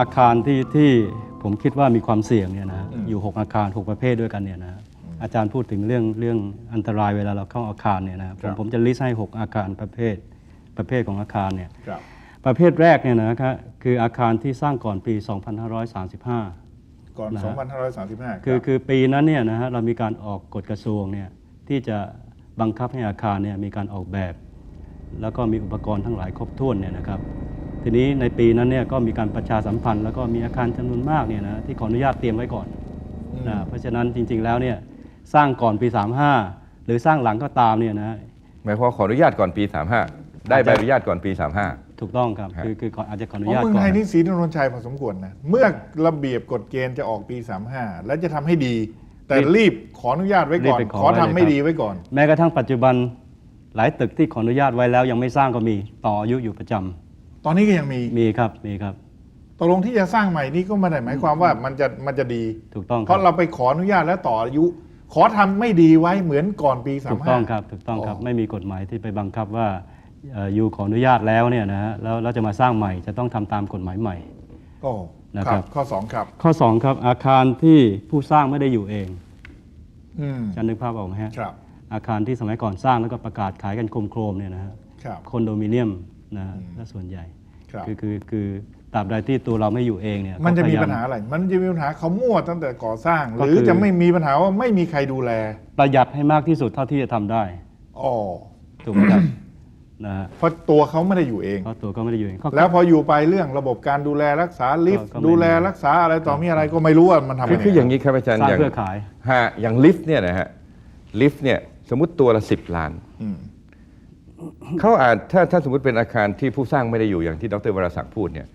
อาคารที่ที่ผมคิดว่ามีความเสี่ยงเนี่ยนะอืมอยู่ 6 อาคาร 6 ประเภทด้วยกันเนี่ยนะอาจารย์พูดถึงเรื่องเรื่องอันตรายเวลาเราเข้าอาคารเนี่ยนะผมผมจะลิสต์ให้ 6 อาคารประเภทประเภทของอาคารเนี่ยครับประเภทแรกเนี่ยนะครับคืออาคารที่สร้างก่อนปี 2535 ก่อนนะฮะ2535 คือรับคือปีนั้นเนี่ยนะฮะเรามีการออกกฎกระทรวงเนี่ยที่จะบังคับให้อาคารเนี่ยมีการออกแบบ แล้วก็มีอุปกรณ์ทั้งหลายครบถ้วนเนี่ยนะครับ ทีนี้ในปีนั้นเนี่ยก็มีการประชาสัมพันธ์ แล้วก็มีอาคารจำนวนมากเนี่ยนะที่ขออนุญาตเตรียมไว้ก่อนนะเพราะฉะนั้นจริง ๆแล้วเนี่ยสร้างก่อนปี 35 หรือสร้างหลังก็ตามเนี่ยนะหมายความว่าขออนุญาตก่อนปี 35 ได้ใบอนุญาตก่อนปี 35 ถูกต้องครับฮะคือคือก่อนอาจจะขออนุเพราะญาตเมืองก่อไทยนนี่สีนนชัยพอสมควรนะเมื่อระเบียบกฎเกณฑ์จะออกปี 35 แล้วจะทำให้ดี แต่รีบขออนุญาตไว้ก่อนรีบไปขอขอทำไว้เลยไม่ครับดีไว้ก่อน แม้กระทั่งปัจจุบันหลายตึกที่ขออนุญาตไว้แล้วยังไม่สร้างก็มีต่ออายุอยู่ประจำ ตอนนี้ก็ยังมีมีครับมีครับ ตกลงที่จะสร้างใหม่นี่ก็ไม่ได้หมายความว่ามันจะมันจะดี ถูกต้องคเพรับราะเราไปขออนุญาตแล้วต่ออายุ ขอทำไม่ดีไว้เหมือนก่อนปี35ถูกต้องครับถูกต้องครับอ๋อ ไม่มีกฎหมายที่ไปบังคับว่าเอ่ออยู่ขออนุญาตแล้วเนี่ยนะฮะแล้วเราจะมาสร้างใหม่จะต้องทำตามกฎหมายใหม่ โอ้นะคครัรับ บ ข้อ2ครับ ข้อ2ครับอาคารที่ผู้สร้างไม่ได้อยู่เองอืมจะนึกภาพออกไหมฮะครับอาคารที่สมัยก่อนสร้างแล้วก็ประกาศขายกันโครมๆเนี่ยนะฮะครับ คอนโดมิเนียมนะฮะและส่วนใหญ่ ครับคือคือคือตราบใดที่ตัวเราไม่อยู่เองเนี่ยมันจะมีก็พยย ปัญหาอะไร มันจะมีปัญหาเขามั่วตั้งแต่ก่อสร้างหก็รือคือจะไม่มีปัญหาว่าไม่มีใครดูแลประหยัดให้มากที่สุดเท่าที่จะทำได้อ๋อถูกไหมครับ นะฮะเพราะตัวเขาไม่ได้อยู่เอง เพราะตัวก็ไม่ได้อยู่เองเขาแล้วพออยู่ไปเรื่องระบบการดูแลรักษาลิฟต์ก็ก็ไม่ ดูแลรักษาอะไรต่อมีอะไรก็ไม่รู้ว่ามันทำคือไงคืออย่างนี้ครับอาจารย์สร้างอย่างเพื่อขาย ฮะอย่างลิฟต์เนี่ยนะฮะลิฟต์เนี่ยสมมติตัวละ 10 ล้าน อืม เขาอาจถ้าถ้าสมมติเป็นอาคารที่ผู้สร้างไม่ได้อยู่อย่างที่ดรวรศักดิ์พูดเนี่ย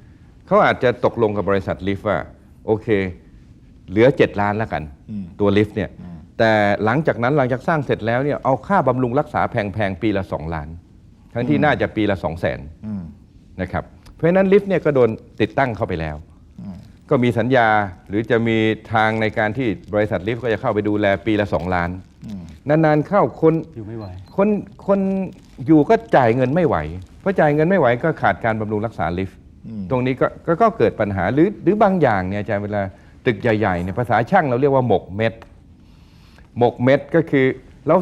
เขาอาจจะตกลงกับบริษัทลิฟต์ว่า โอเค เหลือ 7 ล้านแล้วกันอืมตัวลิฟต์เนี่ยแต่หลังจากนั้นหลังจากสร้างเสร็จแล้วเนี่ยเอาค่าบำรุงรักษาแพงๆ ปีละ 2 ล้าน ทั้งที่น่าจะปีละ 2 0 0 0 0นอืมนะครับเพราะฉะนั้นลิฟต์เนี่ยก็โดนติดตั้งเข้าไปแล้ว ก็มีสัญญาหรือจะมีทางในการที่บริษัทลิฟต์ก็จะเข้าไปดูแลปีละ 2 ล้าน นานๆเข้าคนอยู่ไม่ไหวคนคน อยู่ก็จ่ายเงินไม่ไหวเพราะจ่ายเงินไม่ไหวก็ขาดการบำรุงรักษาลิฟต์ตรงนี้ก็ก็ก็เกิดปัญหาหรือหรือบางอย่างเนี่ยอาจารย์เวลาตึกใหญ่ๆเนี่ยภาษาช่างเราเรียกว่าหมกเม็ดหมกเม็ดก็คือแล้ว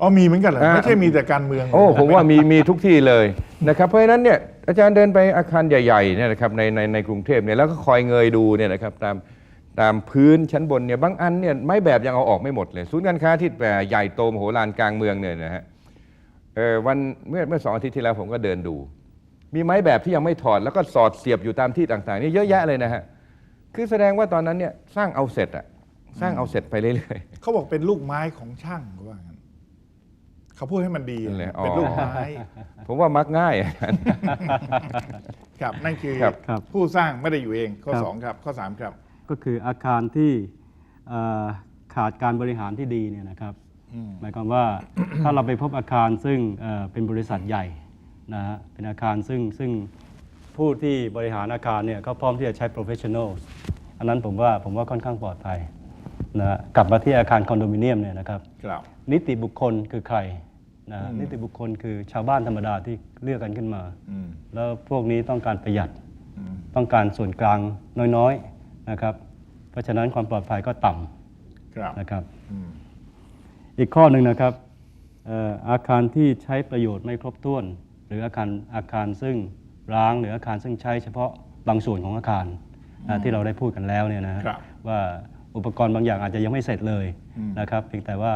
อ๋อมีเหมือนกันเหรออ่าไม่ใช่มีแต่การเมืองโอ้ผมว่ามีมีทุกที่เลยนะครับเพราะฉะนั้นเนี่ยอาจารย์เดินไปอาคารใหญ่ๆเนี่ยนะครับในในในกรุงเทพเนี่ยแล้วก็คอยเงยดูเนี่ยนะครับตามตามพื้นชั้นบนเนี่ยบางอันเนี่ยไม้แบบยังเอาออกไม่หมดเลย ศูนย์การค้าที่แบบใหญ่โตมโหฬารกลางเมืองเนี่ยนะฮะเออ วันเมื่อเมื่อสองอาทิตย์ที่แล้วผมก็เดินดู มีไม้แบบที่ยังไม่ถอดแล้วก็สอดเสียบอยู่ตามที่ต่างๆนี่เยอะแยะเลยนะฮะคือแสดงว่าตอนนั้นเนี่ยสร้างเอาเสร็จอะสร้างเอาเสร็จไปเรื่อยๆเขาบอกเป็นลูกไม้ของช่างเขาว่างั้นเขาพูดให้มันดีนั่นแหละอ๋อเป็นลูกไม้ ผมว่ามักง่ายอะครับนั่นคือครับครับผู้สร้างไม่ได้อยู่เองข้อครับสองครับข้อสามครับ ก็คืออาคารที่เอ่อขาดการบริหารที่ดีเนี่ยนะครับอืม หมายความว่าถ้าเราไปพบอาคารซึ่งเอ่อเป็นบริษัทใหญ่นะฮะเป็นอาคารซึ่งซึ่งผู้ที่บริหารอาคารเนี่ยเขาพร้อมที่จะใช้ professional อันนั้นผมว่าผมว่าค่อนข้างปลอดภัยนะฮะกลับมาที่อาคารคอนโดมิเนียมเนี่ยนะครับครับนิติบุคคลคือใครนะฮะอืมนิติบุคคลคือชาวบ้านธรรมดาที่เลือกกันขึ้นมาอืมแล้วพวกนี้ต้องการประหยัดอืมต้องการส่วนกลางน้อยๆนะครับ เพราะฉะนั้นความปลอดภัยก็ต่ครับำนะครับ อืมอีกข้อหนึ่งนะครับเอ่ออาคารที่ใช้ประโยชน์ไม่ครบถ้วน หรืออาคารอาคารซึ่งร้างหรืออาคารซึ่งใช้เฉพาะบางส่วนของอาคารอ่าที่เราได้พูดกันแล้วเนี่ยนะฮะครับว่าอุปกรณ์บางอย่างอาจจะยังไม่เสร็จเลยอืมนะครับเพียงแต่ว่า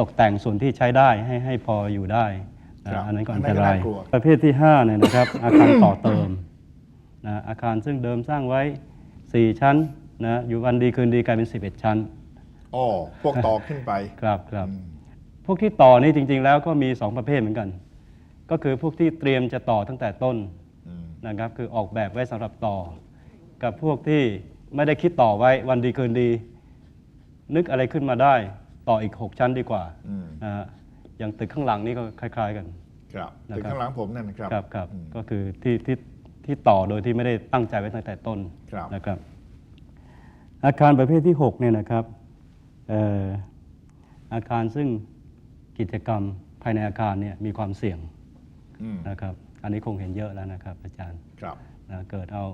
ตกแต่งส่วนที่ใช้ได้ให้ให้พออยู่ได้นะครับอันนั้นก็อัอันนนั้ตนก็รายน่ากลัวประเภทที่5เนี่ยนะครับอาคารต่อเติมนะอาคารซึ่งเดิมสร้างไว้ 4 ชั้นนะอยู่วันดีคืนดีกลายเป็น 11 ชั้น อ๋อพวกต่อขึ้นไปครับครับอืมพวกที่ต่อนี่จริง ๆ แล้วก็มี 2 ประเภทเหมือนกัน ก็คือพวกที่เตรียมจะต่อตั้งแต่ต้นอืมนะครับคือออกแบบไว้สำหรับต่อ กับพวกที่ไม่ได้คิดต่อไว้วันดีคืนดี นึกอะไรขึ้นมาได้ต่ออีก 6 ชั้นดีกว่าอืมนะฮะอย่างตึกข้างหลังนี่ก็คล้าย ๆกัน ครับนะครับถึงข้างหลังผมนั่นนะครับครับครับอืมก็คือที่ที่ที่ต่อโดยที่ไม่ได้ตั้งใจไว้ตั้งแต่ต้นครับนะครับ อาคารประเภทที่6เนี่ยนะครับเอ่ออาคารซึ่งกิจกรรมภายในอาคารเนี่ยมีความเสี่ยงอืมนะครับ อันนี้คงเห็นเยอะแล้วนะครับ อาจารย์ครับนะเกิดเอา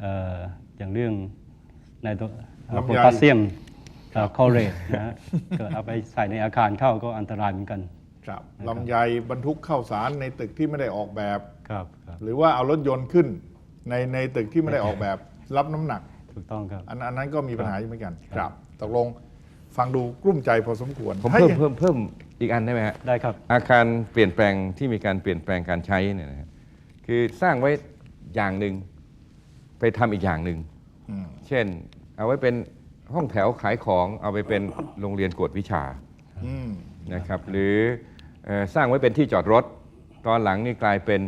เอ่ออย่างเรื่องในตัวลำไยโพแทสเซียมคลอเรตนะฮะเกิดเอาไปใส่ในอาคารเข้าก็อันตรายเหมือนกัน ครับลำไยบรรทุกเข้าวสารในตึกที่ไม่ได้ออกแบบครับครับ หรือว่าเอารถยนต์ขึ้นในในตึกที่ไม่ได้ออกแบบรับน้ำหนักถูกต้องครับอันอันนั้นก็มีปัญหาอยู่เหมือนกัน ครับตกลง ฟังดูกลุ้มใจพอสมควรผมถ้าเพิ่มอย่างเพิ่มเพิ่มอีกอันได้ไหมฮะได้ครับ อาคารเปลี่ยนแปลงที่มีการเปลี่ยนแปลงการใช้เนี่ยนะฮะคือสร้างไว้อย่างหนึ่งไปทำอีกอย่างหนึ่งอืมเช่น เอาไว้เป็นห้องแถวขายของเอาไปเป็นโรงเรียนกวดวิชาอืมนะครับหรือเอ่อสร้างไว้เป็นที่จอดรถ ตอนหลังนี่กลายเป็น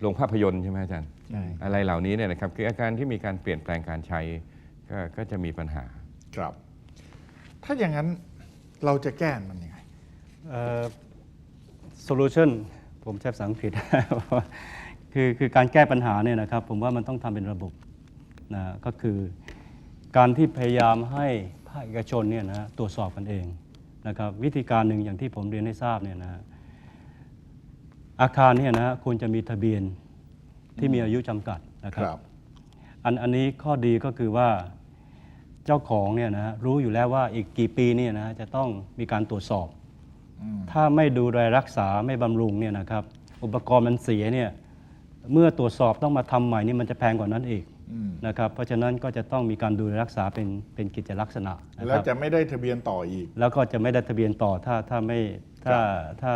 โรงภาพยนตร์ใช่ไหมอาจารย์ใช่อะไรเหล่านี้เนี่ยนะครับคืออาการที่มีการเปลี่ยนแปลงการใช้ก็ก็จะมีปัญหาครับ ถ้าอย่างนั้นเราจะแก้มันยังไงเอ่อ solution ผมใช้ภาษาอังกฤษ คือคือการแก้ปัญหาเนี่ยนะครับผมว่ามันต้องทำเป็นระบบนะก็คือการที่พยายามให้ภาคเอกชนเนี่ยนะฮะตรวจสอบกันเองนะครับวิธีการหนึ่งอย่างที่ผมเรียนให้ทราบเนี่ยนะฮะอาคารเนี่ยนะฮะควรจะมีทะเบียนที่มีอายุจำกัดนะคครับรับ อันอันนี้ข้อดีก็คือว่าเจ้าของเนี่ยนะฮะรู้อยู่แล้วว่าอีกกี่ปีเนี่ยนะฮะจะต้องมีการตรวจสอบ ถ้าไม่ดูแลรักษาไม่บำรุงเนี่ยนะครับอุปกรณ์มันเสียเนี่ยเมื่อตรวจสอบต้องมาทำใหม่นี่มันจะแพงกว่านั้นอีกนะครับเพราะฉะนั้นก็จะต้องมีการดูแลรักษาเป็นเป็นกิจลักษณะนะแล้ควรับจะไม่ได้ทะเบียนต่ออีก แล้วก็จะไม่ได้ทะเบียนต่อถ้าถ้าไม่ถ้าถ้า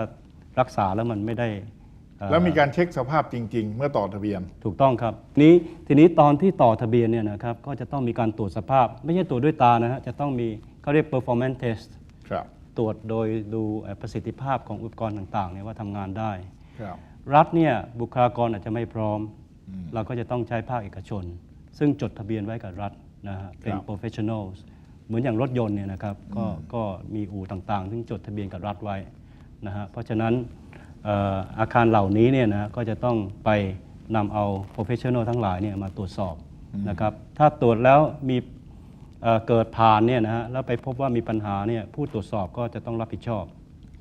รักษาแล้วมันไม่ได้เอ่อ แล้วมีการเช็คสภาพจริง ๆ เมื่อต่อทะเบียน ถูกต้องครับ นี้ทีนี้ตอนที่ต่อทะเบียนเนี่ยนะครับก็จะต้องมีการตรวจสภาพ ไม่ใช่ตรวจด้วยตานะฮะจะต้องมีเขาเรียก performance test ครับตรวจโดยดูเอ่อประสิทธิภาพของอุปกรณ์ต่างๆเนี่ยว่าทำงานได้ ครับรัฐเนี่ยบุคลากรอาจจะไม่พร้อม เราก็จะต้องใช้ภาคเอกชน ซึ่งจดทะเบียนไว้กับรัฐนะฮะเป็นครับ professionals เหมือนอย่างรถยนต์เนี่ยนะครับก็ก็มีอู่ต่างๆ ซึ่งจดทะเบียนกับรัฐไว้นะฮะเพราะฉะนั้นเอ่ออาคารเหล่านี้เนี่ยนะก็จะต้องไปนำเอา professional ทั้งหลายเนี่ยมาตรวจสอบนะครับถ้าตรวจแล้วมีเอ่อเกิดผ่านเนี่ยนะฮะแล้วไปพบว่ามีปัญหาเนี่ยผู้ตรวจสอบก็จะต้องรับผิดชอบ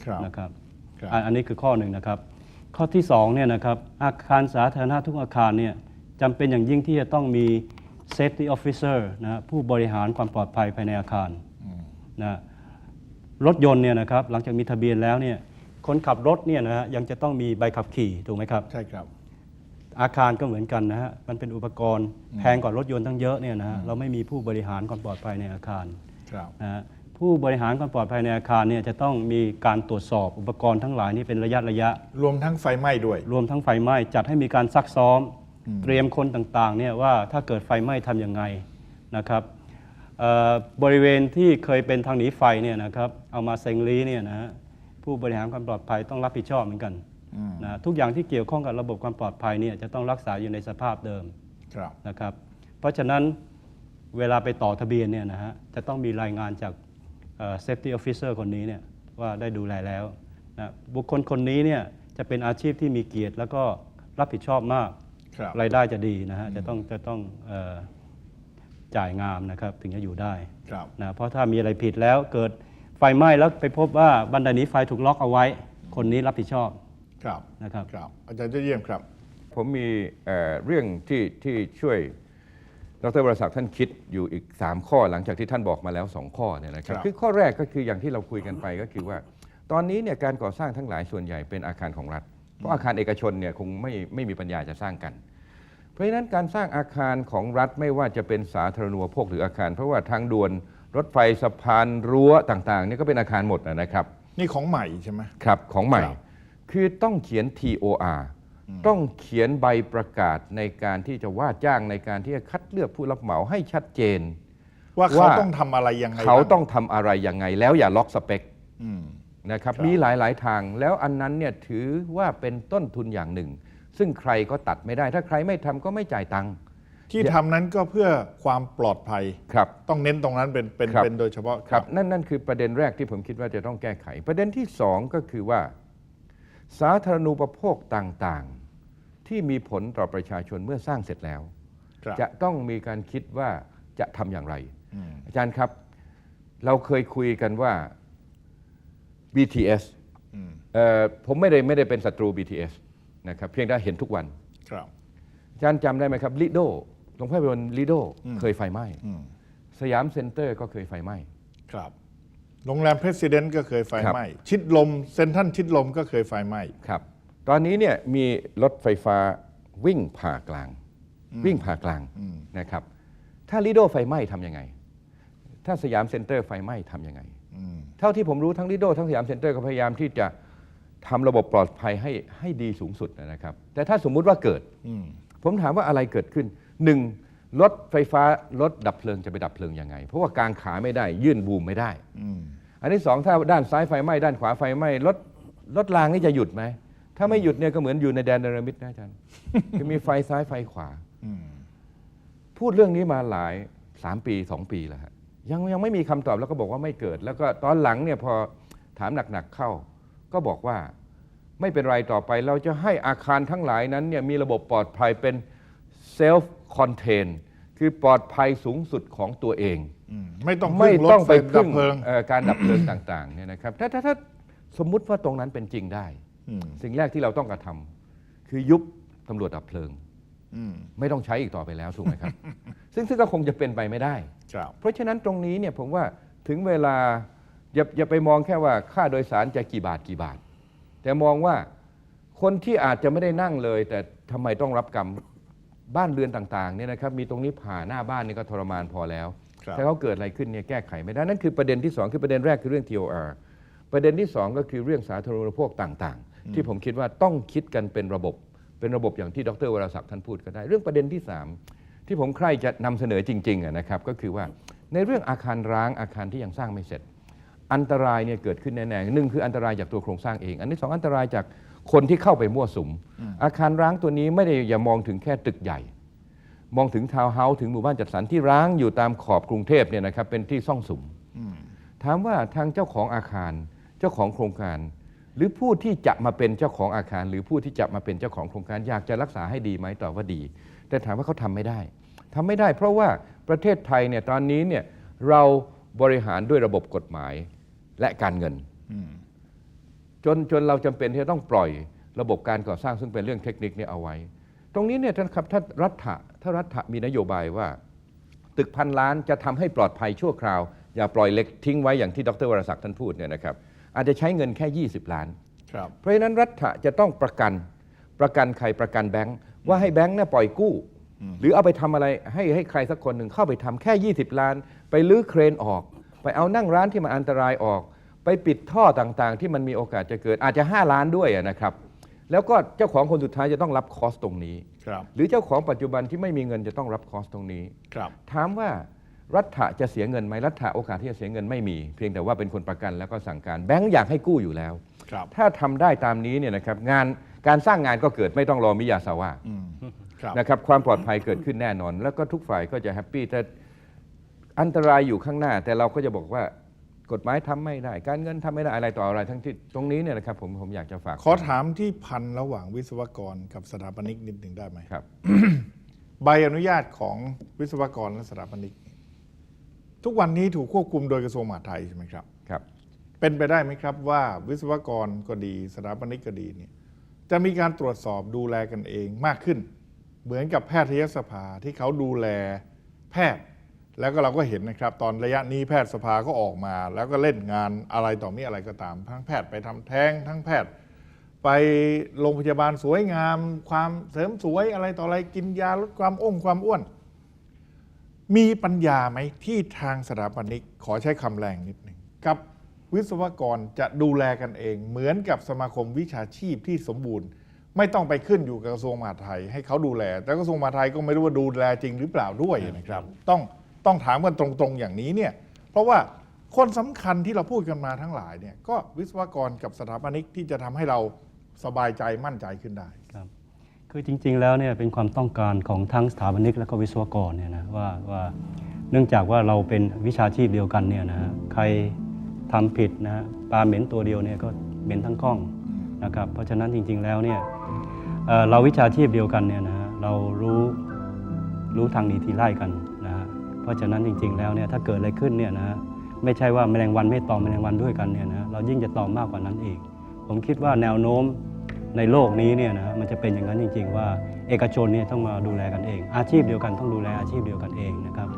ครับนะครับครับอันอันนี้คือข้อหนึ่งนะครับ ข้อที่สองเนี่ยนะครับอาคารสาธารณะทุกอาคารเนี่ยจำเป็นอย่างยิ่งที่จะต้องมี safety officer นะฮะผู้บริหารความปลอดภัยภายในอาคารนะรถยนต์เนี่ยนะครับหลังจากมีทะเบียนแล้วเนี่ย คนขับรถเนี่ยนะฮะยังจะต้องมีใบขับขี่ถูกไหมครับ ใช่ครับ อาคารก็เหมือนกันนะฮะมันเป็นอุปกรณ์แพงกว่ารถยนต์ทั้งเยอะเนี่ยนะฮะเราไม่มีผู้บริหารความปลอดภัยในอาคารครับนะฮะผู้บริหารความปลอดภัยในอาคารเนี่ยจะต้องมีการตรวจสอบอุปกรณ์ทั้งหลายนี่เป็นระยะระยะ รวมทั้งไฟไหม้ด้วย รวมทั้งไฟไหม้จัดให้มีการซักซ้อม เตรียมคนต่างๆเนี่ยว่าถ้าเกิดไฟไหม้ทำยังไงนะครับเอ่อบริเวณที่เคยเป็นทางหนีไฟเนี่ยนะครับเอามาเซ็งลีเนี่ยนะฮะ ผู้บริหารความปลอดภัยต้องรับผิดชอบเหมือนกันนะทุกอย่างที่เกี่ยวข้องกับระบบความปลอดภัยเนี่ยจะต้องรักษาอยู่ในสภาพเดิมครับนะครับ เพราะฉะนั้นเวลาไปต่อทะเบียนเนี่ยนะฮะจะต้องมีรายงานจากเอ่อ safety officer คนนี้เนี่ยว่าได้ดูแลแล้วนะบุคคลคนนี้เนี่ยจะเป็นอาชีพที่มีเกียรติแล้วก็รับผิดชอบมากครับรายได้จะดีนะฮะจะต้องจะต้องเอ่อจ่ายงามนะครับถึงจะอยู่ได้ครับนะเพราะถ้ามีอะไรผิดแล้วเกิดไฟไหม้แล้วไปพบว่าบันไดหนีไฟถูกล็อกเอาไว้ คนนี้รับผิดชอบครับนะครับครับ อาจารย์เจะเยี่ยมครับ ผมมีเอ่อเรื่องที่ที่ช่วยดรวรศักดิ์ท่านคิดอยู่อีก 3 ข้อหลังจากที่ท่านบอกมาแล้ว 2 ข้อเนี่ยนะครับครับคือข้อแรกก็คืออย่างที่เราคุยกันไปก็คือว่า ตอนนี้เนี่ยการก่อสร้างทั้งหลายส่วนใหญ่เป็นอาคารของรัฐ เพราะอาคารเอกชนเนี่ยคงไม่ไม่มีปัญญาจะสร้างกัน เพราะฉะนั้นการสร้างอาคารของรัฐไม่ว่าจะเป็นสาธารณูปโภคหรืออาคาร เพราะว่าทางด่วน รถไฟสะพานรั้วต่างๆนี่ก็เป็นอาคารหมดนะครับ นี่ของใหม่ใช่ไหมครับของใหม่ครับคือต้องเขียน TOR ต้องเขียนใบประกาศในการที่จะว่าจ้างในการที่จะคัดเลือกผู้รับเหมาให้ชัดเจน ว่าเขาว่าต้องทำอะไรยังไงเขาบ้ต้องทำอะไรยังไง แล้วอย่าล็อกสเปคอืมนะครับครับมีหลายๆทางแล้วอันนั้นเนี่ยถือว่าเป็นต้นทุนอย่างหนึ่ง ซึ่งใครก็ตัดไม่ได้ ถ้าใครไม่ทำก็ไม่จ่ายตังค์ ที่ทำนั้นก็เพื่อความปลอดภัย ครับ ต้องเน้นตรงนั้นเป็นเป็นครับ เป็นโดยเฉพาะครับ นั่นนั่นคือประเด็นแรกที่ผมคิดว่าจะต้องแก้ไข ประเด็นที่สองก็คือว่า สาธารณูปโภคต่างๆ ที่มีผลต่อประชาชนเมื่อสร้างเสร็จแล้ว ครับจะต้องมีการคิดว่าจะทำอย่างไร อืมอาจารย์ครับ เราเคยคุยกันว่า BTS อืมเอ่อผมไม่ได้ไม่ได้เป็นศัตรู BTS นะครับเพียงแต่เห็นทุกวัน ครับอาจารย์จำได้ไหมครับลิโด โรงภาพยนตร์ลีโดอืมเคยไฟไหม้อืมสยามเซ็นเตอร์ก็เคยไฟไหม้ครับโรงแรมเพรส i ด e n t ก็เคยไฟครับไหม้ชิดลมเซนทรันชิดลมก็เคยไฟไหม้ครับ ตอนนี้เนี่ยมีรถไฟฟ้าวิ่งผ่ากลาง วิ่งผ่ากลางอืมนะครับ ถ้าลีโดไฟไหม้ทำยังไง ถ้าสยามเซ็นเตอร์ไฟไหม้ทำยังไงอืมเท่าที่ผมรู้ทั้งลีโดทั้งสยามเซ็นเตอร์ก็พยายามที่จะทำระบบปลอดภัยให้ให้ดีสูงสุดนะครับ แต่ถ้าสมมุติว่าเกิดอืมผมถามว่าอะไรเกิดขึ้น หนึ่งรถไฟฟ้ารถดับเพลิงจะไปดับเพลิงยังไง เพราะว่ากางขาไม่ได้ยื่นบูมไม่ได้อืมอันที่สองถ้าด้านซ้ายไฟไหม้ด้านขวาไฟไหม้รถรถรางนี่จะหยุดไหม ถ้าไม่หยุดเนี่ยก็เหมือนอยู่ในแดนเนรมิตนะอาจารย์คือมีไฟซ้ายไฟขวาอืมพูดเรื่องนี้มาหลาย3ปี2ปีแล้วฮะยังยังไม่มีคำตอบแล้วก็บอกว่าไม่เกิด แล้วก็ตอนหลังเนี่ยพอถามหนักๆเข้า ก็บอกว่าไม่เป็นไรต่อไปเราจะให้อาคารทั้งหลายนั้นเนี่ยมีระบบปลอดภัยเป็นเซลฟ์ คอนเทนคือปลอดภัยสูงสุดของตัวเองอืมไม่ต้องไม่พึ่งรต้องถไฟไปดัพึ่บงเพลิงเอ่อการดับเพลิงต่างๆเนี่ยนะครับถ้าถ้าถ้าสมมุติว่าตรงนั้นเป็นจริงได้อืมสิ่งแรกที่เราต้องกระทำคือยุบตำรวจดับเพลิงอืมไม่ต้องใช้อีกต่อไปแล้วถูกไหมครับ ซึ่งซึ่งก็คงจะเป็นไปไม่ได้ครับเพราะฉะนั้นตรงนี้เนี่ยผมว่าถึงเวลาอย่าอย่าไปมองแค่ว่าค่าโดยสารจะกี่บาทกี่บาท แต่มองว่าคนที่อาจจะไม่ได้นั่งเลย แต่ทำไมต้องรับกรรม บ้านเรือนต่างๆเนี่ยนะครับมีตรงนี้ผ่าหน้าบ้านนี่ก็ทรมานพอแล้วครับถ้าเขาเกิดอะไรขึ้นเนี่ยแก้ไขไม่ได้นั่นคือประเด็นที่สองคือประเด็นแรกคือเรื่อง TOR ประเด็นที่สองก็คือเรื่องสาธารณูปโภคต่างๆ ที่ผมคิดว่าต้องคิดกันเป็นระบบ เป็นระบบอย่างที่ดรวรศักดิ์ท่านพูดก็ได้ เรื่องประเด็นที่สามที่ผมใคร่จะนำเสนอจริงๆอะนะครับก็คือว่าในเรื่องอาคารร้างอาคารที่ยังสร้างไม่เสร็จ อันตรายเนี่ยเกิดขึ้นแน่ๆหนึ่งคืออันตรายจากตัวโครงสร้างเอง อันที่สองอันตรายจากคนที่เข้าไปมั่วสุม อาคารร้างตัวนี้ไม่ได้อย่ามองถึงแค่ตึกใหญ่ มองถึงทาวน์เฮาส์ถึงหมู่บ้านจัดสรรที่ร้างอยู่ตามขอบกรุงเทพเนี่ยนะครับเป็นที่ซ่องสุมอืมถามว่าทางเจ้าของอาคารเจ้าของโครงการ หรือผู้ที่จะมาเป็นเจ้าของอาคาร หรือผู้ที่จะมาเป็นเจ้าของโครงการอยากจะรักษาให้ดีไหมตอบว่าดี แต่ถามว่าเขาทำไม่ได้ทำไม่ได้ เพราะว่าประเทศไทยเนี่ยตอนนี้เนี่ยเราบริหารด้วยระบบกฎหมาย และการเงินอืมจนจนเราจำเป็นที่จะต้องปล่อยระบบการก่อสร้างซึ่งเป็นเรื่องเทคนิคเนี่ยเอาไว้ ตรงนี้เนี่ยท่านครับถ้ารัฐะถ้ารัฐะมีนโยบายว่า ตึกพันล้านจะทำให้ปลอดภัยชั่วคราว อย่าปล่อยเล็กทิ้งไว้อย่างที่ดรวรศักดิ์ท่านพูดเนี่ยนะครับอาจจะใช้เงินแค่ 20 ล้านครับเพราะฉะนั้นรัฐะจะต้องประกันประกันใครประกันแบงค์ว่าให้แบงค์เนี่ยปล่อยกู้ หรือเอาไปทำอะไรให้ให้ใครสักคนหนึ่งเข้าไปทำแค่ 20 ล้าน ไปลื้อเครนออก ไปเอานั่งร้านที่มันอันตรายออก ไปปิดท่อต่างๆ ที่มันมีโอกาสจะเกิดอาจจะ 5 ล้านด้วยอะนะครับ แล้วก็เจ้าของคนสุดท้ายจะต้องรับคอสตรงนี้ครับหรือเจ้าของปัจจุบันที่ไม่มีเงินจะต้องรับคอสตรงนี้ครับถามว่ารัฐะจะเสียเงินไหมรัฐะโอกาสที่จะเสียเงินไม่มี เพียงแต่ว่าเป็นคนประกันแล้วก็สั่งการแบงก์อยากให้กู้อยู่แล้วครับถ้าทำได้ตามนี้เนี่ยนะครับงานการสร้างงานก็เกิดไม่ต้องรอมิยาซาวะอืมครับนะครับความปลอดภัยเกิดขึ้นแน่นอน แล้วก็ทุกฝ่ายก็จะแฮปปี้แต่ อันตรายอยู่ข้างหน้า แต่เราก็จะบอกว่ากฎหมายทำไม่ได้ การเงินทำไม่ได้อะไรต่ออะไรทั้งที่ตรงนี้เนี่ยนะครับผมผมอยากจะฝากขอถามที่พันระหว่างวิศวกรกับสถาปนิกนิดหนึ่งได้ไหมครับ ใบอนุญาตของวิศวกรและสถาปนิก ทุกวันนี้ถูกควบคุมโดยกระทรวงมหาดไทยใช่ไหมครับครับ เป็นไปได้ไหมครับว่าวิศวกรก็ดีสถาปนิกก็ดีเนี่ยจะมีการตรวจสอบดูแลกันเองมากขึ้น เหมือนกับแพทยสภาที่เขาดูแลแพทย์ แล้วก็เราก็เห็นนะครับ ตอนระยะนี้แพทยสภาก็ออกมา แล้วก็เล่นงานอะไรต่อมีอะไรก็ตาม ทั้งแพทย์ไปทำแท้ง ทั้งแพทย์ ไปโรงพยาบาลสวยงาม ความเสริมสวยอะไรต่ออะไรกินยาลดความอ้งความอ้วน มีปัญญาไหมที่ทางสถาปนิกขอใช้คำแรงนิดหนึ่งกับวิศวกรจะดูแลกันเอง เหมือนกับสมาคมวิชาชีพที่สมบูรณ์ ไม่ต้องไปขึ้นอยู่กับกระทรวงมหาดไทยให้เขาดูแล แต่กระทรวงมหาดไทยก็ไม่รู้ว่าดูแลจริงหรือเปล่าด้วยนะครับ ต้อง ต้องถามกันตรงๆอย่างนี้เนี่ยเพราะว่าคนสำคัญที่เราพูดกันมาทั้งหลายเนี่ยก็วิศวกรกับสถาปนิกที่จะทำให้เราสบายใจมั่นใจขึ้นได้ครับคือจริง ๆ แล้วเนี่ยเป็นความต้องการของทั้งสถาปนิกและก็วิศวกรเนี่ยนะว่าว่าเนื่องจากว่าเราเป็นวิชาชีพเดียวกันเนี่ยนะใครทำผิดนะปลาเหม็นตัวเดียวเนี่ยก็เหม็นทั้งกล้องนะครับเพราะฉะนั้นจริง ๆ แล้วเนี่ยเอ่อเราวิชาชีพเดียวกันเนี่ยนะเรารู้รู้ทางดีทีไล่กันนะ เพราะฉะนั้นจริง ๆ แล้วเนี่ยถ้าเกิดอะไรขึ้นเนี่ยนะฮะไม่ใช่ว่าแมลงวันไม่ตอมแมลงวันด้วยกันเนี่ยนะเรายิ่งจะตอมมากกว่านั้นอีก ผมคิดว่าแนวโน้มในโลกนี้เนี่ยนะมันจะเป็นอย่างนั้นจริง ๆ ว่าเอกชนเนี่ยต้องมาดูแลกันเอง อาชีพเดียวกันต้องดูแลอาชีพเดียวกันเองนะครับ